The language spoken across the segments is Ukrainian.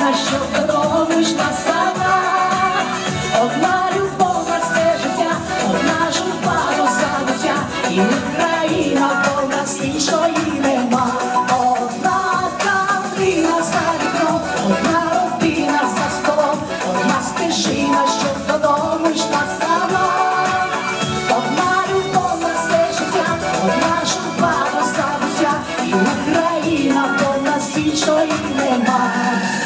стежина, що додому йшла сама, одна любов на життя, одна журба до забуття, і Україна повна що нема, одна калина за одна родина за одна стежина, що додому йшла сама, одна любов на життя, одна журба до забуття, і Україна повна нема.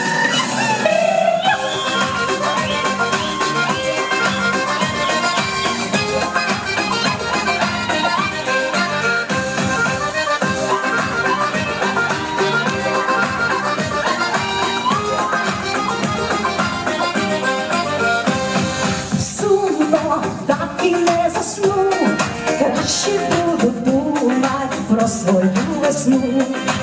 Про свою весну.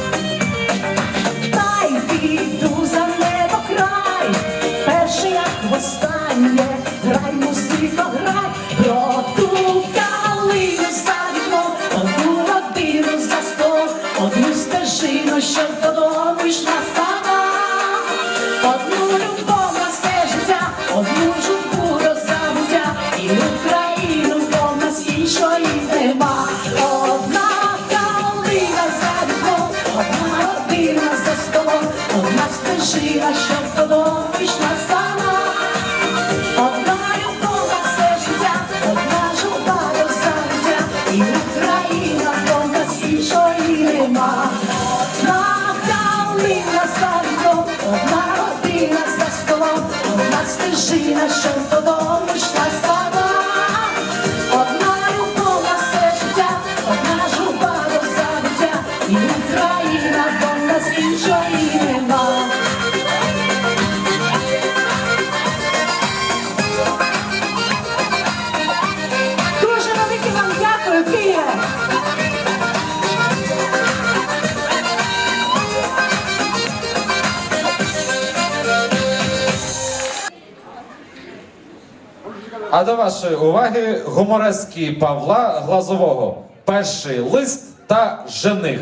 А до вашої уваги гуморески Павла Глазового. Перший лист та жених.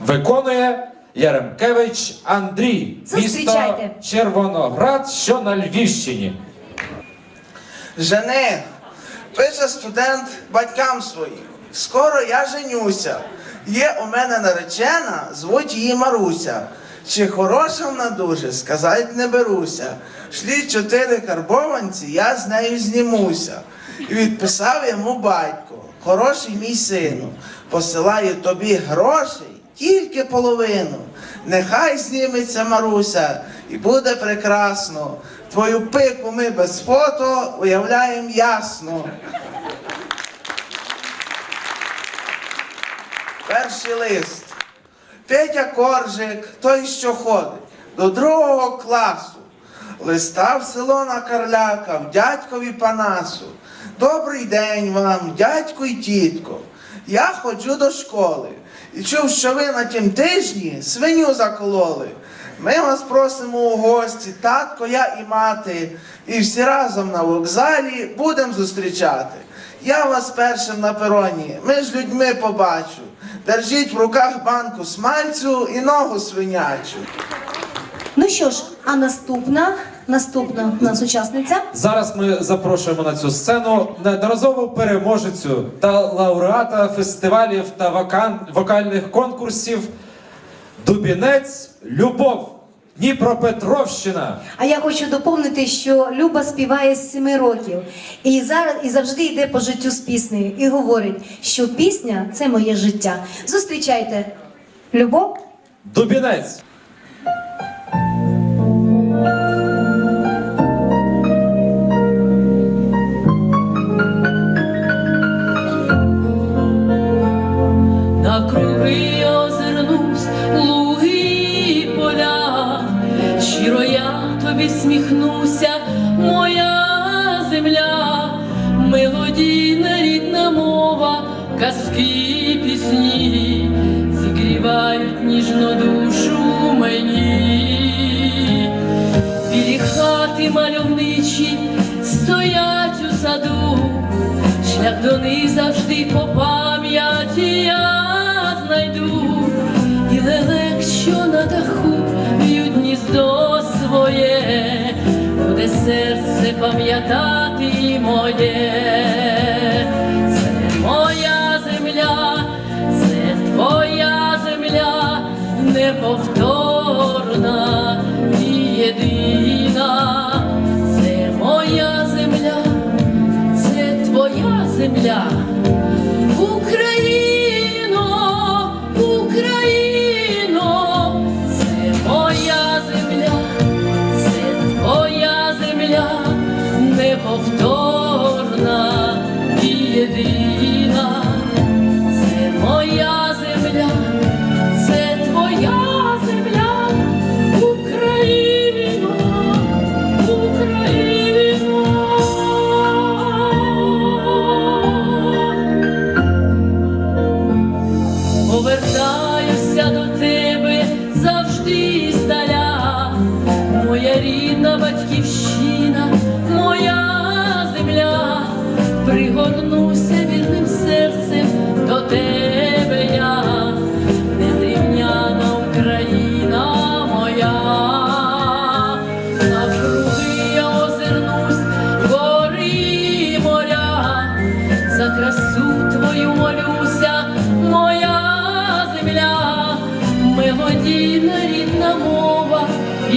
Виконує Яремкевич Андрій. Місто Червоноград, що на Львівщині. Жених, пише студент батькам своїм. Скоро я женюся. Є у мене наречена, звуть її Маруся. Чи хороша вона дуже, сказать не беруся. Шлі чотири карбованці, я з нею знімуся. І відписав йому батько, хороший мій сину, посилаю тобі грошей, тільки половину. Нехай зніметься Маруся, і буде прекрасно. Твою пику ми без фото уявляємо ясно. Перший лист. Петя Коржик, той, що ходить, до другого класу. Листа в село на Карляка, в дядькові Панасу. Добрий день вам, дядько і тітко. Я ходжу до школи і чув, що ви на тім тижні свиню закололи. Ми вас просимо у гості, татко, я і мати, і всі разом на вокзалі будемо зустрічати. Я вас першим на пероні, ми ж людьми побачу. Держіть в руках банку смальцю і ногу свинячу. Ну що ж, а наступна наступна у нас учасниця. Зараз ми запрошуємо на цю сцену неодноразову переможецю та лауреата фестивалів та вокан... вокальних конкурсів Дубінець Любов Дніпропетровщина. А я хочу доповнити, що Люба співає з семи років і зараз і завжди йде по життю з піснею і говорить, що пісня це моє життя. Зустрічайте любов. Дубінець. Сміхнуся, моя земля, мелодійна рідна мова, казки, пісні зігрівають ніжно душу мені. Білі хати мальовничі стоять у саду, шлях до них завжди по пам'яті я знайду, і лелек, що на даху серце пам'ятати моє.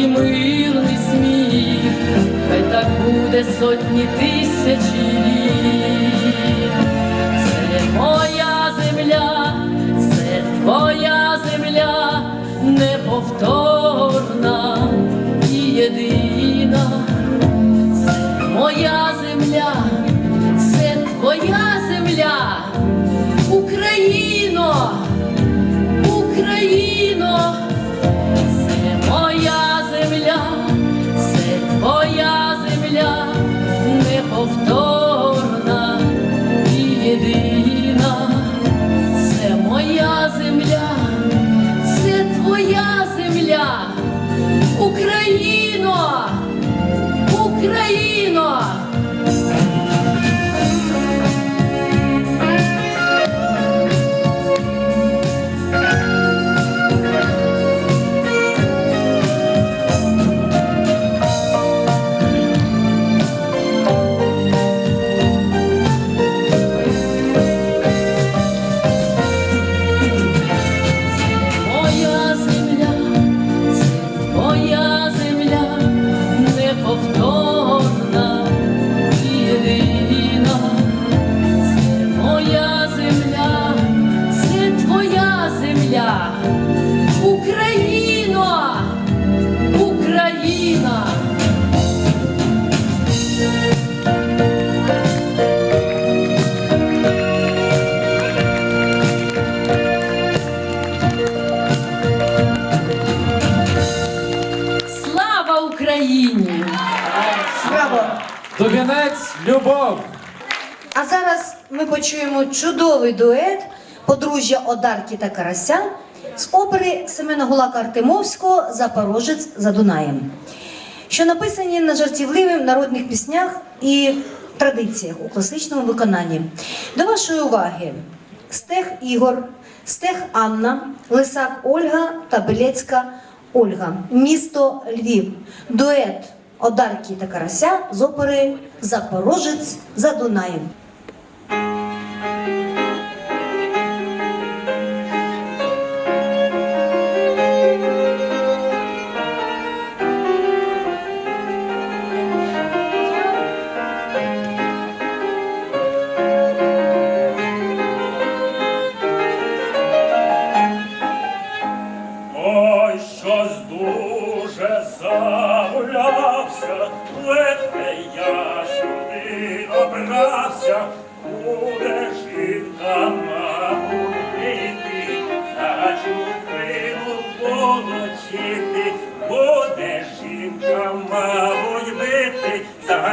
І мирний сміх, хай так буде сотні тисячі літ. Це моя земля, це твоя земля, неповторна А зараз ми почуємо чудовий дует подружжя Одарки та Карася з опери Семена Гулака Артемовського Запорожець за Дунаєм, що написані на жартівливих народних піснях і традиціях у класичному виконанні. До вашої уваги стех Ігор, стех Анна, Лисак Ольга та Белецька Ольга, місто Львів, дует. Одарки та карася з опери Запорожець за Дунаєм.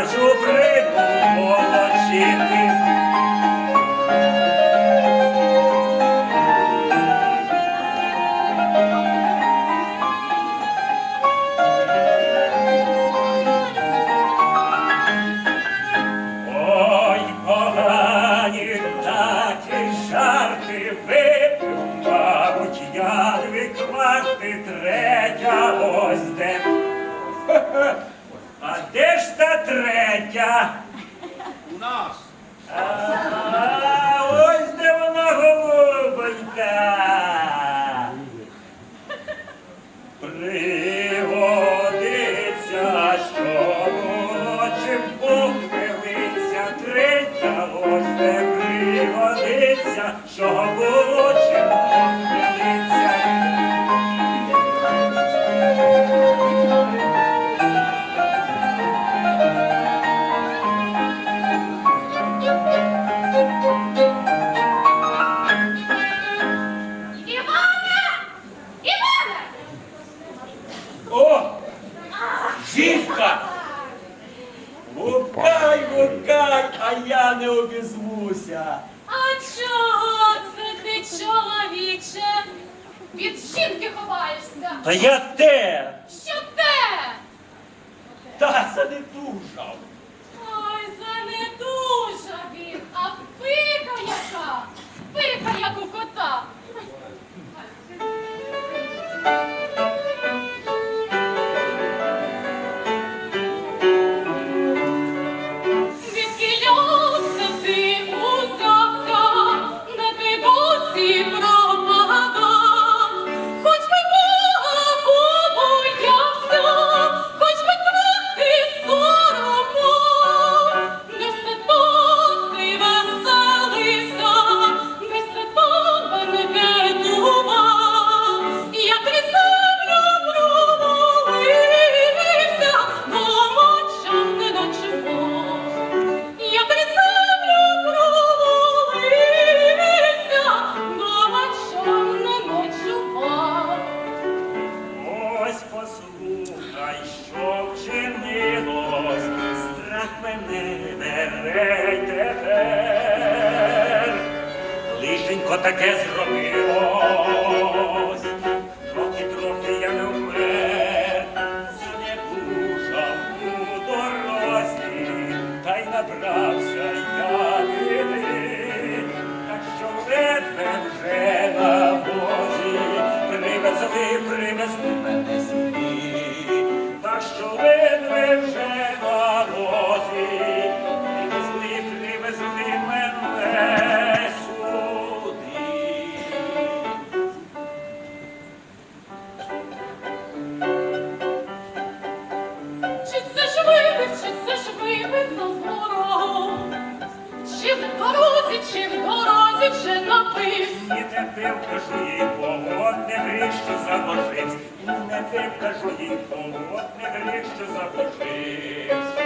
хочу припочити. Ой, погані такі жарти випив, мабуть, я відкварти третя ось де. Де ж та третя? У нас. А, ось де вона голубонька. Пригодиться, що очі похилиться, третя ось де пригодиться, що було чим Та я те! Що те? Та це не дуже. ти вкажу їй, от не гріх, що забоживсь, не ти вкажу їй, от не гріх, що забоживсь.